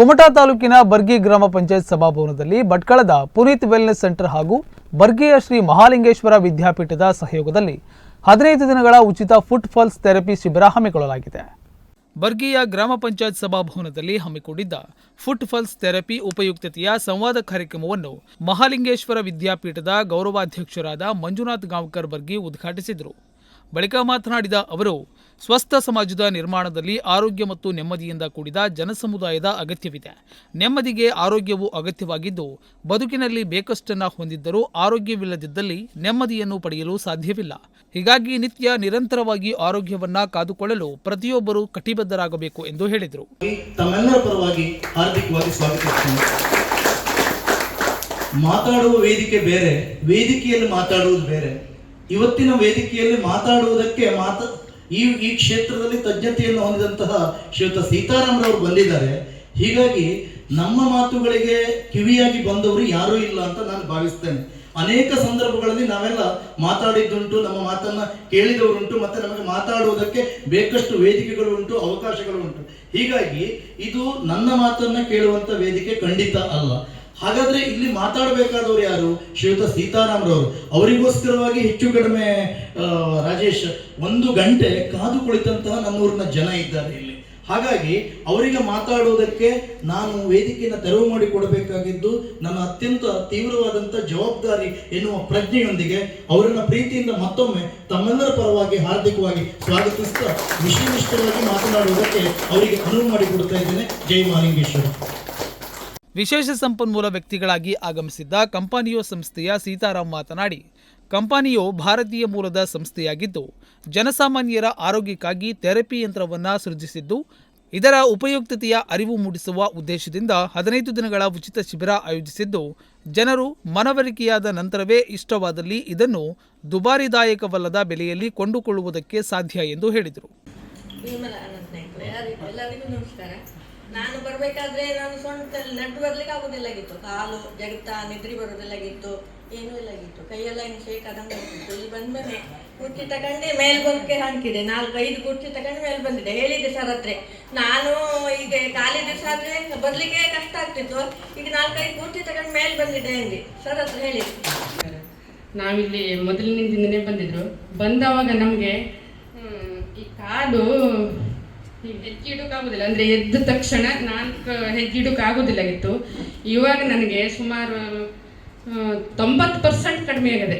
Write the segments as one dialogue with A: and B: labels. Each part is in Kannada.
A: ಕುಮಟಾ ತಾಲೂಕಿನ ಬರ್ಗಿ ಗ್ರಾಮ ಪಂಚಾಯತ್ ಸಭಾಭವನದಲ್ಲಿ ಭಟ್ಕಳದ ಪುನೀತ್ ವೆಲ್ನೆಸ್ ಸೆಂಟರ್ ಹಾಗೂ ಬರ್ಗಿಯ ಶ್ರೀ ಮಹಾಲಿಂಗೇಶ್ವರ ವಿದ್ಯಾಪೀಠದ ಸಹಯೋಗದಲ್ಲಿ ಹದಿನೈದು ದಿನಗಳ ಉಚಿತ ಫುಟ್ ಫಾಲ್ಸ್ ಥೆರಪಿ ಶಿಬಿರ ಹಮ್ಮಿಕೊಳ್ಳಲಾಗಿದೆ. ಬರ್ಗಿಯ ಗ್ರಾಮ ಪಂಚಾಯತ್ ಸಭಾಭವನದಲ್ಲಿ ಹಮ್ಮಿಕೊಂಡಿದ್ದ ಫುಟ್ ಫಾಲ್ಸ್ ಥೆರಪಿ ಉಪಯುಕ್ತತೆಯ ಸಂವಾದ ಕಾರ್ಯಕ್ರಮವನ್ನು ಮಹಾಲಿಂಗೇಶ್ವರ ವಿದ್ಯಾಪೀಠದ ಗೌರವಾಧ್ಯಕ್ಷರಾದ ಮಂಜುನಾಥ್ ಗಾಂವ್ಕರ್ ಬರ್ಗಿ ಉದ್ಘಾಟಿಸಿದರು. ಬಳಿಕ ಮಾತನಾಡಿದ ಅವರು ಸ್ವಸ್ಥ ಸಮಾಜದ ನಿರ್ಮಾಣದಲ್ಲಿ ಆರೋಗ್ಯ ಮತ್ತು ನೆಮ್ಮದಿಯಿಂದ ಕೂಡಿದ ಜನಸಮುದಾಯದ ಅಗತ್ಯವಿದೆ. ನೆಮ್ಮದಿಗೆ ಆರೋಗ್ಯವು ಅಗತ್ಯವಾಗಿದ್ದು, ಬದುಕಿನಲ್ಲಿ ಬೇಕಷ್ಟನ್ನ ಹೊಂದಿದ್ದರೂ ಆರೋಗ್ಯವಿಲ್ಲದಿದ್ದಲ್ಲಿ ನೆಮ್ಮದಿಯನ್ನು ಪಡೆಯಲು ಸಾಧ್ಯವಿಲ್ಲ. ಹೀಗಾಗಿ ನಿತ್ಯ ನಿರಂತರವಾಗಿ ಆರೋಗ್ಯವನ್ನ ಕಾದುಕೊಳ್ಳಲು ಪ್ರತಿಯೊಬ್ಬರು ಕಟಿಬದ್ಧರಾಗಬೇಕು ಎಂದು ಹೇಳಿದರು.
B: ಮಾತಾಡುವ ವೇದಿಕೆ ಬೇರೆ, ವೇದಿಕೆಯಲ್ಲಿ ಮಾತಾಡುವುದು ಬೇರೆ. ಇವತ್ತಿನ ವೇದಿಕೆಯಲ್ಲಿ ಮಾತಾಡುವುದಕ್ಕೆ ಮಾತ ಈ ಈ ಕ್ಷೇತ್ರದಲ್ಲಿ ತಜ್ಞತೆಯನ್ನು ಹೊಂದಿದಂತಹ ಶ್ರೀಯುತ ಸೀತಾರಾಮರವರು ಬಂದಿದ್ದಾರೆ. ಹೀಗಾಗಿ ನಮ್ಮ ಮಾತುಗಳಿಗೆ ಕಿವಿಯಾಗಿ ಬಂದವರು ಯಾರೂ ಇಲ್ಲ ಅಂತ ನಾನು ಭಾವಿಸ್ತೇನೆ. ಅನೇಕ ಸಂದರ್ಭಗಳಲ್ಲಿ ನಾವೆಲ್ಲ ಮಾತಾಡಿದ್ದುಂಟು, ನಮ್ಮ ಮಾತನ್ನ ಕೇಳಿದವರುಂಟು, ಮತ್ತೆ ನಮಗೆ ಮಾತಾಡುವುದಕ್ಕೆ ಬೇಕಷ್ಟು ವೇದಿಕೆಗಳು ಉಂಟು, ಅವಕಾಶಗಳು ಉಂಟು. ಹೀಗಾಗಿ ಇದು ನನ್ನ ಮಾತನ್ನ ಕೇಳುವಂತ ವೇದಿಕೆ ಖಂಡಿತ ಅಲ್ಲ. ಹಾಗಾದ್ರೆ ಇಲ್ಲಿ ಮಾತಾಡಬೇಕಾದವರು ಯಾರು? ಶ್ರೀಯುತ ಸೀತಾರಾಮರವರು. ಅವರಿಗೋಸ್ಕರವಾಗಿ ಹೆಚ್ಚು ಕಡಿಮೆ ರಾಜೇಶ್, ಒಂದು ಗಂಟೆ ಕಾದು ಕುಳಿತಂತಹ ನಮ್ಮೂರಿನ ಜನ ಇದ್ದಾರೆ ಇಲ್ಲಿ. ಹಾಗಾಗಿ ಅವರಿಗೆ ಮಾತಾಡುವುದಕ್ಕೆ ನಾನು ವೇದಿಕೆಯನ್ನು ತೆರವು ಮಾಡಿ ಕೊಡಬೇಕಾಗಿದ್ದು, ನನ್ನ ಅತ್ಯಂತ ತೀವ್ರವಾದಂಥ ಜವಾಬ್ದಾರಿ ಎನ್ನುವ ಪ್ರಜ್ಞೆಯೊಂದಿಗೆ ಅವರನ್ನ ಪ್ರೀತಿಯಿಂದ ಮತ್ತೊಮ್ಮೆ ತಮ್ಮೆಲ್ಲರ ಪರವಾಗಿ ಹಾರ್ದಿಕವಾಗಿ ಸ್ವಾಗತಿಸ್ತಾ ವಿಷಯನಿಷ್ಠವಾಗಿ ಮಾತನಾಡುವುದಕ್ಕೆ ಅವರಿಗೆ ಅನುವು ಮಾಡಿಕೊಡ್ತಾ ಇದ್ದೇನೆ. ಜೈ ಮಹಾಲಿಂಗೇಶ್ವರ
A: ವಿಶೇಷ ಸಂಪನ್ಮೂಲ ವ್ಯಕ್ತಿಗಳಾಗಿ ಆಗಮಿಸಿದ್ದ ಕಂಪಾನಿಯೋ ಸಂಸ್ಥೆಯ ಸೀತಾರಾಮ್ ಮಾತನಾಡಿ, ಕಂಪಾನಿಯೋ ಭಾರತೀಯ ಮೂಲದ ಸಂಸ್ಥೆಯಾಗಿದ್ದು, ಜನಸಾಮಾನ್ಯರ ಆರೋಗ್ಯಕ್ಕಾಗಿ ಥೆರಪಿ ಯಂತ್ರವನ್ನು ಸೃಜಿಸಿದ್ದು, ಇದರ ಉಪಯುಕ್ತತೆಯ ಅರಿವು ಮೂಡಿಸುವ ಉದ್ದೇಶದಿಂದ ಹದಿನೈದು ದಿನಗಳ ಉಚಿತ ಶಿಬಿರ ಆಯೋಜಿಸಿದ್ದು, ಜನರು ಮನವರಿಕೆಯಾದ ನಂತರವೇ ಇಷ್ಟವಾದಲ್ಲಿ ಇದನ್ನು ದುಬಾರಿದಾಯಕವಲ್ಲದ ಬೆಲೆಯಲ್ಲಿ ಕೊಂಡುಕೊಳ್ಳುವುದಕ್ಕೆ ಸಾಧ್ಯ ಎಂದು ಹೇಳಿದರು.
C: ನಾನು ಬರಬೇಕಾದ್ರೆ ನಾನು ಸೊಂಟದಲ್ಲಿ ನಡ್ಡು ಬರ್ಲಿಕ್ಕೆ ಆಗುದಿಲ್ಲಾಗಿತ್ತು ಕಾಲು ಜಗತ್ತ ನಿದ್ರಿ ಬರೋದಿಲ್ಲಾಗಿತ್ತು ಏನೂ ಇಲ್ಲಾಗಿತ್ತು ಕೈಯೆಲ್ಲ ಹಿಂಗೆ ಶೇಕ್ ಆಗ್ತಿತ್ತು. ಇಲ್ಲಿ ಬಂದ್ಮೇಲೆ ಕುರ್ಚಿ ತಗೊಂಡೆ ಮೇಲ್ಬಂಕೆ ಹಾಕಿದೆ. ನಾಲ್ಕು ಐದು ಕುರ್ಚಿ ತಗೊಂಡು ಮೇಲೆ ಬಂದಿದೆ. ಹೇಳಿದೆ ಸರ್ ಹತ್ರ ನಾನು ಈಗ ಖಾಲಿ ದಿವಸ ಆದ್ರೆ ಬರ್ಲಿಕ್ಕೆ ಕಷ್ಟ ಆಗ್ತಿತ್ತು. ಈಗ ನಾಲ್ಕೈದು ಕುರ್ಚಿ ತಗೊಂಡು ಮೇಲೆ ಬಂದಿದೆ ಅಂದೆ. ಸರ್ ಹತ್ರ ಹೇಳಿದೆ
D: ನಾವಿಲ್ಲಿ ಮೊದಲಿನಿಂದನೇ ಬಂದಿದ್ರು. ಬಂದವಾಗ ನಮಗೆ ಈ ಕಾಲು ಹೆಜ್ಜಿಡೋಕ್ಕಾಗೋದಿಲ್ಲ ಅಂದರೆ ಎದ್ದ ತಕ್ಷಣ ನಾಲ್ಕು ಹೆಜ್ಜಿಡೋಕ್ಕಾಗೋದಿಲ್ಲಾಗಿತ್ತು ಇವಾಗ ನನಗೆ ಸುಮಾರು ತೊಂಬತ್ತು ಪರ್ಸೆಂಟ್ ಕಡಿಮೆ ಆಗಿದೆ.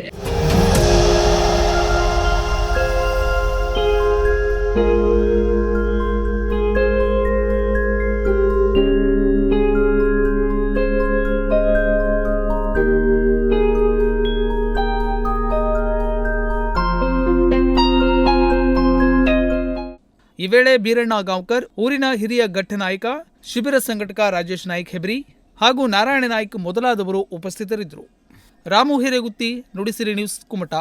A: ಈ ವೇಳೆ ಬೀರಣ್ಣ ಗಾಂವ್ಕರ್, ಊರಿನ ಹಿರಿಯ ಘಟ್ಟ ನಾಯಕ, ಶಿಬಿರ ಸಂಘಟಕ ರಾಜೇಶ್ ನಾಯ್ಕ್ ಹೆಬ್ರಿ ಹಾಗೂ ನಾರಾಯಣ ನಾಯ್ಕ್ ಮೊದಲಾದವರು ಉಪಸ್ಥಿತರಿದ್ದರು. ರಾಮು ಹಿರೇಗುತ್ತಿ, ನುಡಿಸಿರಿ ನ್ಯೂಸ್ ಕುಮಟಾ.